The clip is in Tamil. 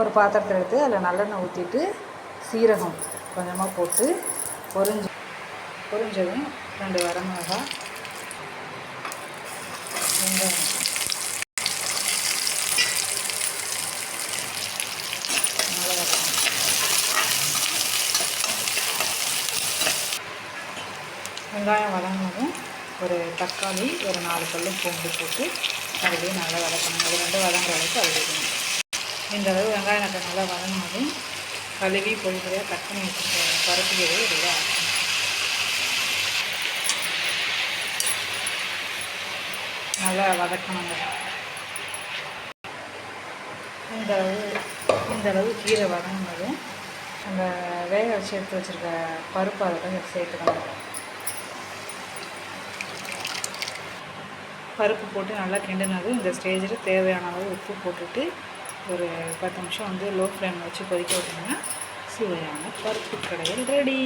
ஒரு பாத்திரத்தில் எடுத்து அதில் நல்லெண்ணெய் ஊற்றிட்டு சீரகம் கொஞ்சமாக போட்டு பொரிஞ்சு பொரிஞ்சதும் ரெண்டு வரமிளகாய் வெங்காயம் நல்லா வதக்கணும். வெங்காயம் வதங்கினதும் ஒரு தக்காளி ஒரு நாலு பல்லு பூண்டு போட்டு மறுபடியும் நல்லா வதக்கணும் அது ரெண்டு வதங்குற அளவுக்கு அது இந்த அளவு வெங்காயம் நல்லா நல்லா வதங்கினதும் கழுவி பொடி பொடியாக கட் பண்ணி வச்சுருக்க பருப்பு கீரையை நல்லா வதக்கணுங்க இந்த அளவு இந்த அளவு கீரை வதங்கினதும் அந்த வேக வச்சு எடுத்து வச்சுருக்க பருப்பு அதில் சேர்த்துக்கணும் பருப்பு போட்டு நல்லா கிண்டினதும் இந்த ஸ்டேஜில் தேவையான அளவு உப்பு போட்டுட்டு ஒரு பத்து நிமிஷம் வந்து லோ ஃப்ளேமில் வச்சு கொதிக்க விட்டோம்னா சுவையான பருப்பு கடையில் ரெடி